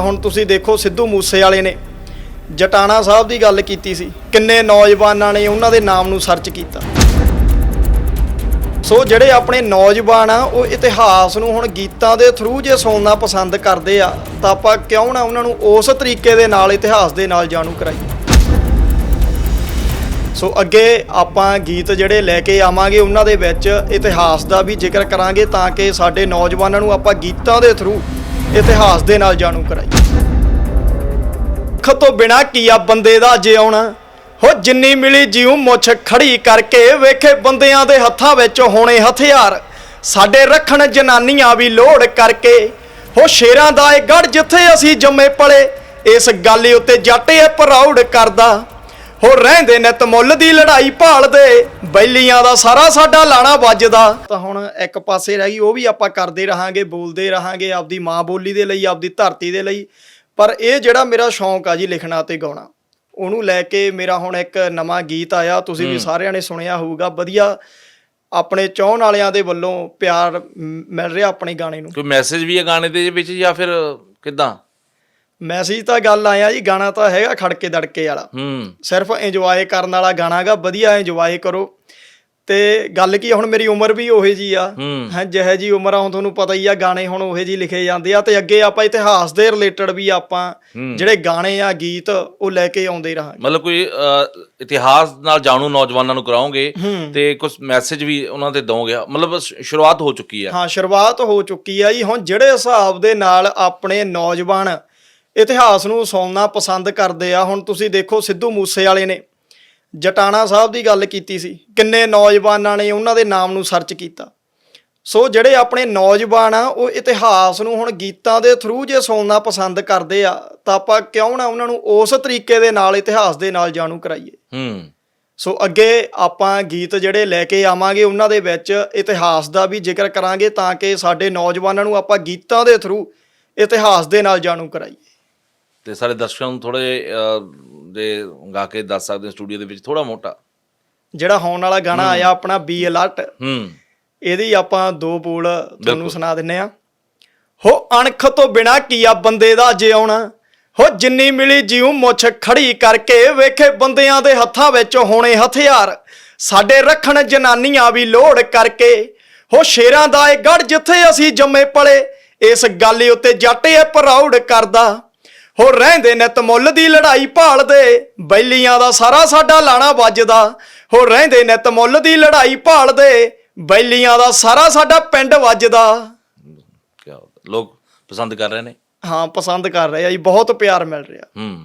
ਹੁਣ ਤੁਸੀਂ ਦੇਖੋ ਸਿੱਧੂ ਮੂਸੇ ਵਾਲੇ ਨੇ ਜਟਾਣਾ ਸਾਹਿਬ ਦੀ ਗੱਲ ਕੀਤੀ ਸੀ। ਕਿੰਨੇ ਨੌਜਵਾਨਾਂ ਨੇ ਉਹਨਾਂ ਦੇ ਨਾਮ ਨੂੰ ਸਰਚ ਕੀਤਾ। ਸੋ ਜਿਹੜੇ ਆਪਣੇ ਨੌਜਵਾਨ ਆ, ਉਹ ਇਤਿਹਾਸ ਨੂੰ ਹੁਣ ਗੀਤਾਂ ਦੇ ਥਰੂ ਜੇ ਸੁਣਨਾ ਪਸੰਦ ਕਰਦੇ ਆ, ਤਾਂ ਆਪਾਂ ਕਿਉਂ ਨਾ ਉਹਨਾਂ ਨੂੰ ਉਸ ਤਰੀਕੇ ਦੇ ਨਾਲ, ਇਤਿਹਾਸ ਦੇ ਨਾਲ ਜਾਣੂ ਕਰਾਈਏ। ਸੋ ਅੱਗੇ ਆਪਾਂ ਗੀਤ ਜਿਹੜੇ ਲੈ ਕੇ ਆਵਾਂਗੇ, ਉਹਨਾਂ ਦੇ ਵਿੱਚ ਇਤਿਹਾਸ ਦਾ ਵੀ ਜ਼ਿਕਰ ਕਰਾਂਗੇ, ਤਾਂ ਕਿ ਸਾਡੇ ਨੌਜਵਾਨਾਂ ਨੂੰ ਆਪਾਂ ਗੀਤਾਂ ਦੇ ਥਰੂ ਇਤਿਹਾਸ ਦੇ ਨਾਲ ਜਾਣੂ ਕਰਾਈ। ਅੱਖ ਤੋਂ ਬਿਨਾ ਕੀ ਆ ਬੰਦੇ ਦਾ ਜਿਉਣਾ, ਹੋ ਜਿੰਨੀ ਮਿਲੀ ਜਿਉ ਮੁੱਛ ਖੜੀ ਕਰਕੇ ਵੇਖੇ ਬੰਦਿਆਂ ਦੇ ਹੱਥਾਂ ਵਿੱਚ ਹੋਣੇ ਹਥਿਆਰ। ਸਾਡੇ ਰੱਖਣ ਜਨਾਨੀਆਂ ਵੀ ਲੋੜ ਕਰਕੇ, ਹੋ ਸ਼ੇਰਾਂ ਦਾ ਇਹ ਗੜ ਜਿੱਥੇ ਅਸੀਂ ਜੰਮੇ ਪਲੇ, ਇਸ ਗੱਲ ਉੱਤੇ ਜੱਟ ਇਹ ਪ੍ਰਾਊਡ ਕਰਦਾ। ਹੋ ਰਹਿੰਦੇ ਨੇ ਤਮੁੱਲ ਦੀ ਲੜਾਈ ਭਾਲਦੇ ਬੈਲੀਆਂ ਦਾ ਸਾਰਾ ਸਾਡਾ ਲਾਣਾ ਵੱਜਦਾ। ਤਾਂ ਹੁਣ ਇੱਕ ਪਾਸੇ ਰਹਿ ਗਈ ਉਹ ਵੀ ਆਪਾਂ ਕਰਦੇ ਰਹਾਂਗੇ ਬੋਲਦੇ ਰਹਾਂਗੇ ਆਪਦੀ ਮਾਂ ਬੋਲੀ ਦੇ ਲਈ ਆਪਦੀ ਧਰਤੀ ਦੇ ਲਈ। ਪਰ ਇਹ ਜਿਹੜਾ ਮੇਰਾ ਸ਼ੌਂਕ ਆ ਜੀ ਲਿਖਣਾ ਤੇ ਗਾਉਣਾ ਉਹਨੂੰ ਲੈ ਕੇ ਮੇਰਾ ਹੁਣ ਇੱਕ ਨਵਾਂ ਗੀਤ ਆਇਆ ਤੁਸੀਂ ਵੀ ਸਾਰਿਆਂ ਨੇ ਸੁਣਿਆ ਹੋਊਗਾ ਵਧੀਆ ਆਪਣੇ ਚਾਹਣ ਵਾਲਿਆਂ ਦੇ ਵੱਲੋਂ ਪਿਆਰ ਮਿਲ ਰਿਹਾ ਆਪਣੇ ਗਾਣੇ ਨੂੰ। ਕੋਈ ਮੈਸੇਜ ਵੀ ਹੈ ਗਾਣੇ ਦੇ ਵਿੱਚ ਜਾਂ ਫਿਰ ਕਿਦਾਂ? ਮੈਸੇਜ ਤਾਂ ਗੱਲ ਆਇਆ ਜੀ ਗਾਣਾ ਤਾਂ ਹੈਗਾ ਖੜਕੇ ਦੜਕੇ ਵਾਲਾ। ਹੂੰ। ਸਿਰਫ ਇੰਜੋਏ ਕਰਨ ਵਾਲਾ ਗਾਣਾਗਾ ਵਧੀਆ ਇੰਜੋਏ ਕਰੋ। ਤੇ ਗੱਲ ਕੀ ਆ, ਹੁਣ ਮੇਰੀ ਉਮਰ ਵੀ ਉਹੇ ਜੀ ਆ। ਹੂੰ। ਜਿਹੇ ਜੀ ਉਮਰ ਆ ਹੁਣ ਤੁਹਾਨੂੰ ਪਤਾ ਹੀ ਆ ਗਾਣੇ ਹੁਣ ਉਹੇ ਜੀ ਲਿਖੇ ਜਾਂਦੇ ਆ। ਤੇ ਅੱਗੇ ਆਪਾਂ ਇਤਿਹਾਸ ਦੇ ਰਿਲੇਟਡ ਵੀ ਆਪਾਂ। ਜਿਹੜੇ ਗਾਣੇ ਆ ਗੀਤ ਉਹ ਲੈ ਕੇ ਆਉਂਦੇ ਰਹਾਂਗੇ। ਮਤਲਬ ਕੋਈ ਇਤਿਹਾਸ ਨਾਲ ਜਾਣੂ ਨੌਜਵਾਨਾਂ ਨੂੰ ਕਰਾਓਗੇ ਹੂੰ। ਤੇ ਕੁਝ ਮੈਸੇਜ ਵੀ ਉਹਨਾਂ ਦੇ ਦਵੋਗੇ। ਮਤਲਬ ਸ਼ੁਰੂਆਤ ਹੋ ਚੁੱਕੀ ਹੈ ਹਾਂ ਸ਼ੁਰੂਆਤ ਹੋ ਚੁੱਕੀ ਆ ਜੀ। ਹੁਣ ਜਿਹੜੇ ਹਿਸਾਬ ਦੇ ਨਾਲ ਆਪਣੇ ਨੌਜਵਾਨ ਇਤਿਹਾਸ ਨੂੰ ਸੁਣਨਾ ਪਸੰਦ ਕਰਦੇ ਆ। ਹੁਣ ਤੁਸੀਂ ਦੇਖੋ ਸਿੱਧੂ ਮੂਸੇ ਵਾਲੇ ਨੇ ਜਟਾਣਾ ਸਾਹਿਬ ਦੀ ਗੱਲ ਕੀਤੀ ਸੀ। ਕਿੰਨੇ ਨੌਜਵਾਨਾਂ ਨੇ ਉਹਨਾਂ ਦੇ ਨਾਮ ਨੂੰ ਸਰਚ ਕੀਤਾ। ਸੋ ਜਿਹੜੇ ਆਪਣੇ ਨੌਜਵਾਨ ਆ ਉਹ ਇਤਿਹਾਸ ਨੂੰ ਹੁਣ ਗੀਤਾਂ ਦੇ ਥਰੂ ਜੇ ਸੁਣਨਾ ਪਸੰਦ ਕਰਦੇ ਆ ਤਾਂ ਆਪਾਂ ਕਿਉਂ ਨਾ ਉਹਨਾਂ ਨੂੰ ਉਸ ਤਰੀਕੇ ਦੇ ਨਾਲ ਇਤਿਹਾਸ ਦੇ ਨਾਲ ਜਾਣੂ ਕਰਾਈਏ। ਹੂੰ। ਸੋ ਅੱਗੇ ਆਪਾਂ ਗੀਤ ਜਿਹੜੇ ਲੈ ਕੇ ਆਵਾਂਗੇ ਉਹਨਾਂ ਦੇ ਵਿੱਚ ਇਤਿਹਾਸ ਦਾ ਵੀ ਜ਼ਿਕਰ ਕਰਾਂਗੇ ਤਾਂ ਕਿ ਸਾਡੇ ਨੌਜਵਾਨਾਂ ਨੂੰ ਆਪਾਂ ਗੀਤਾਂ ਦੇ ਥਰੂ ਇਤਿਹਾਸ ਦੇ ਨਾਲ ਜਾਣੂ ਕਰਾਈਏ। ਤੇ ਸਾਡੇ ਦਰਸ਼ਕਾਂ ਨੂੰ ਥੋੜੇ ਜੇ ਗਾ ਕੇ ਦੱਸ ਸਕਦੇ ਸਟੂਡੀਓ ਦੇ ਵਿੱਚ ਥੋੜਾ ਮੋਟਾ। ਜਿਹੜਾ ਹੋਣ ਵਾਲਾ ਗਾਣਾ ਆਇਆ ਆਪਣਾ ਬੀ ਅਲਰਟ ਹੂੰ। ਇਹਦੀ ਆਪਾਂ ਦੋ ਬੋਲ ਤੁਹਾਨੂੰ ਸੁਣਾ ਦਿੰਨੇ ਆ ਹੋ ਅਣਖ ਤੋਂ ਬਿਨਾ ਕੀ ਆ ਬੰਦੇ ਦਾ ਜਿਉਣਾ? ਹੋ ਜਿੰਨੀ ਮਿਲੀ ਜਿਉ ਮੁੱਛ ਖੜੀ ਕਰਕੇ ਵੇਖੇ ਬੰਦਿਆਂ ਦੇ ਹੱਥਾਂ ਵਿੱਚ ਹੋਣੇ ਹਥਿਆਰ। ਸਾਡੇ ਰੱਖਣ ਜਨਾਨੀਆਂ ਵੀ ਲੋੜ ਕਰਕੇ। ਹੋ ਸ਼ੇਰਾਂ ਦਾ ਇਹ ਗੜ ਜਿੱਥੇ ਅਸੀਂ ਜੰਮੇ ਪਲੇ ਇਸ ਗੱਲ ਉੱਤੇ ਜੱਟ ਇਹ ਪ੍ਰਾਊਡ ਕਰਦਾ। ਹੋ ਰਹਿੰਦੇ ਨਿਤ ਮੁੱਲ ਦੀ ਲੜਾਈ ਭਾਲਦੇ ਬੈਲੀਆਂ ਦਾ ਸਾਰਾ ਸਾਡਾ ਲਾਣਾ ਵੱਜਦਾ। ਹੋ ਰਹਿੰਦੇ ਨਿਤ ਮੁੱਲ ਦੀ ਲੜਾਈ ਭਾਲਦੇ ਬੈਲੀਆਂ ਦਾ ਸਾਰਾ ਸਾਡਾ ਪਿੰਡ ਵੱਜਦਾ। ਕੀ ਲੋਕ ਪਸੰਦ ਕਰ ਰਹੇ ਨੇ? ਹਾਂ ਪਸੰਦ ਕਰ ਰਹੇ ਆ ਜੀ ਬਹੁਤ ਪਿਆਰ ਮਿਲ ਰਿਹਾ। ਹੂੰ।